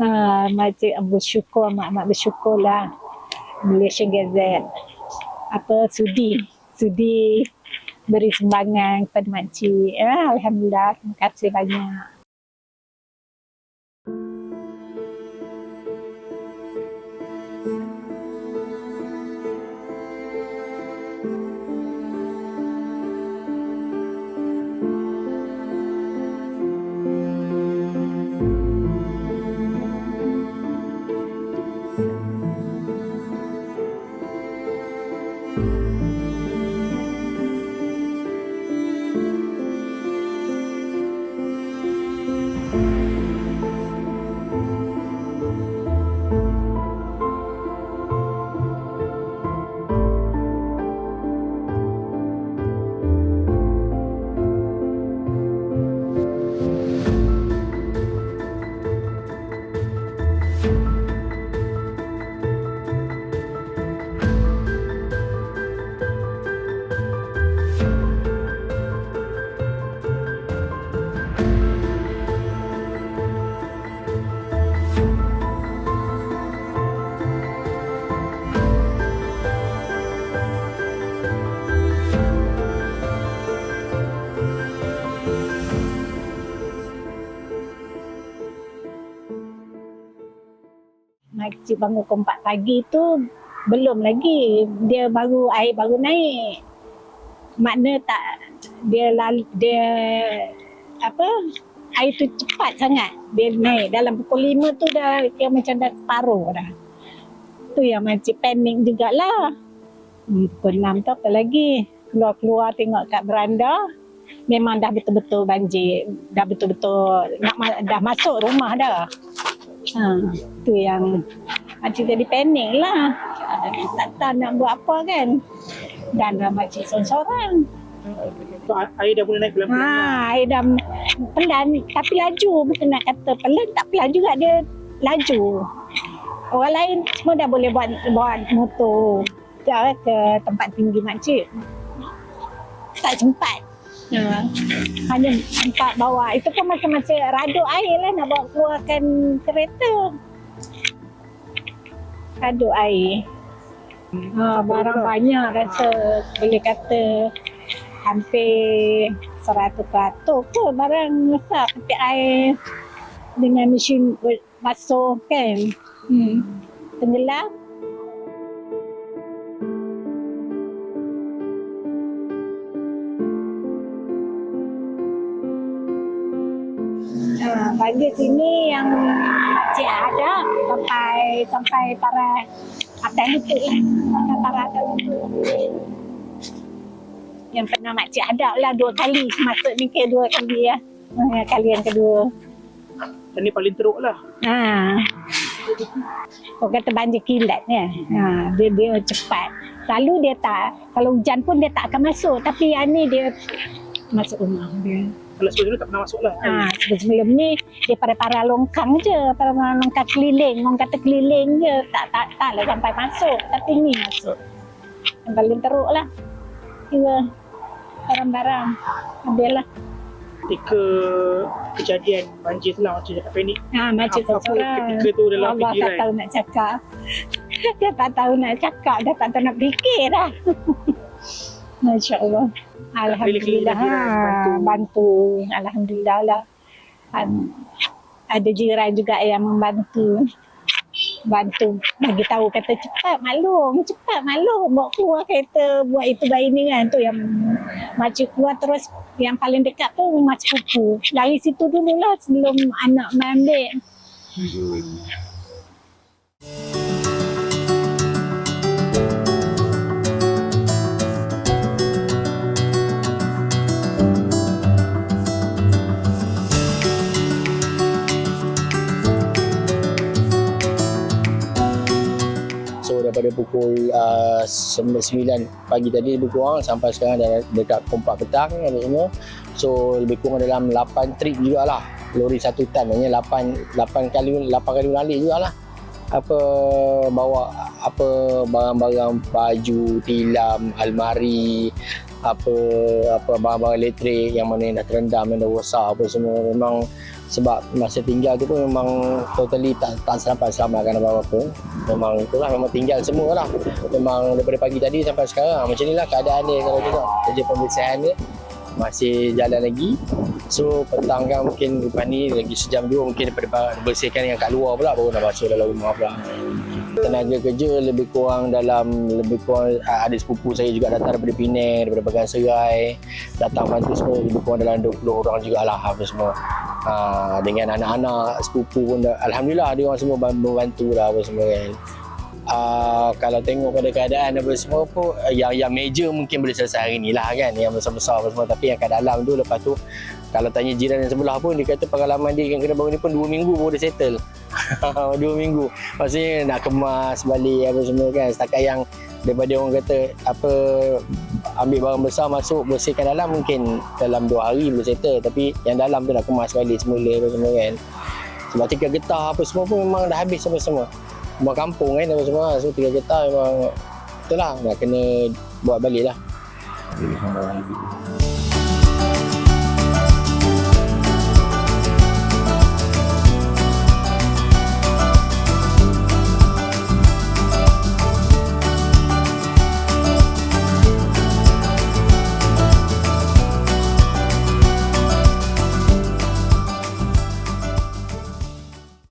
Ha, makcik bersyukur, mak-mak bersyukur lah. Malaysia Gazette. Apa, sudi. Sudi beri sumbangan kepada makcik. Ha, Alhamdulillah, terima kasih banyak. Makcik bangun pukul 4 pagi tu belum lagi. Dia baru air baru naik. Makna tak dia lal, dia apa air tu cepat sangat. Dia naik. Dalam pukul 5 tu dah dia macam dah separuh dah. Tu yang makcik panik jugalah. Hmm, pukul 6 tu apa lagi? Keluar-keluar tengok kat beranda memang dah betul-betul banjir. Dah betul-betul nak dah masuk rumah dah ha, tu yang makcik jadi panik lah tak tahu nak buat apa kan dan makcik sorang-sorang So, air dah mula naik pelan-pelan. lah. Ha, air dah pelan tapi laju bukan nak kata pelan tak pelan juga dia laju. Orang lain semua dah boleh buat buat motor ke tempat tinggi makcik. Tak sempat. Ha. Hanya sempat bawa. Itu pun macam-macam raduk air lah nak bawa keluarkan kereta. Raduk air. Ha, barang banyak rasa boleh kata hampir 100 peratus ke barang besar peti air dengan mesin basuh kan. Hmm. Tenggelam. Bagi sini yang makcik ada sampai sampai para lutut lah. Sampai para atas lutut yang pernah makcik hadap lah dua kali masuk ni ke dua kali ya. Ha, kali yang kedua. Dan ni paling teruk lah. Ha. Orang kata banjir kilat ni. Ha, dia dia cepat. Selalu dia tak kalau hujan pun dia tak akan masuk tapi yang ni dia masuk rumah dia. Kalau sebelum dulu tak pernah masuk lah. Ha, sebelum ni dia para-para longkang je, para-para longkang keliling, orang kata keliling je, tak tak tak lah sampai masuk, tapi ni masuk. Yang paling teruk lah. Kira barang-barang. Habis lah. Ketika kejadian banjir tu lah macam cakap panik. Ha, macam Apa- apa ketika tu dalam Allah tak fikiran? tahu nak cakap. dia tak tahu nak cakap, dia tak tahu nak fikir dah. Masya Allah. Alhamdulillah. Ha, bantu. Alhamdulillah lah. Ad- Ada jiran juga yang membantu. Bantu bagi tahu kata cepat maklum, cepat maklum bawa keluar kereta buat itu bayi ni kan tu yang makcik keluar terus yang paling dekat tu makcik pupu. Dari situ dululah sebelum anak mengambil. So daripada pukul uh, 9 pagi tadi lebih kurang sampai sekarang dah dekat pukul 4 petang apa semua. So lebih kurang dalam 8 trip jugalah. Lori satu tan maknanya 8 8 kali 8 kali balik jugalah. Apa bawa apa barang-barang baju, tilam, almari, apa apa barang-barang elektrik yang mana yang dah terendam yang dah rosak apa semua memang sebab masa tinggal tu pun memang totally tak tak sampai selamatkan apa-apa. Memang itulah memang tinggal semua lah memang daripada pagi tadi sampai sekarang. Macam ni lah keadaan dia kalau tengok. Kerja pembersihan dia masih jalan lagi. So petang kan mungkin lepas ni lagi sejam dua mungkin daripada bersihkan yang kat luar pula baru nak masuk dalam rumah pula. Tenaga kerja lebih kurang dalam lebih kurang ah, ada sepupu saya juga datang daripada Penang daripada Bagan Serai. Datang bantu semua lebih kurang dalam 20 orang jugalah apa semua ha, dengan anak-anak sepupu pun dah, Alhamdulillah dia orang semua membantu lah apa semua kan. Uh, kalau tengok pada keadaan apa semua pun uh, yang yang major mungkin boleh selesai hari ni lah kan yang besar-besar apa semua. Tapi yang kat dalam tu lepas tu kalau tanya jiran yang sebelah pun dia kata pengalaman dia yang kena bangun ni pun 2 minggu baru dia settle. 2 minggu. Maksudnya nak kemas balik apa semua kan. Setakat yang daripada orang kata apa ambil barang besar masuk bersihkan dalam mungkin dalam 2 hari boleh settle. Tapi yang dalam tu nak kemas balik semula apa semua kan. Sebab tiga getah apa semua pun memang dah habis apa semua rumah kampung kan apa semua. So tiga getah memang itulah nak kena buat balik lah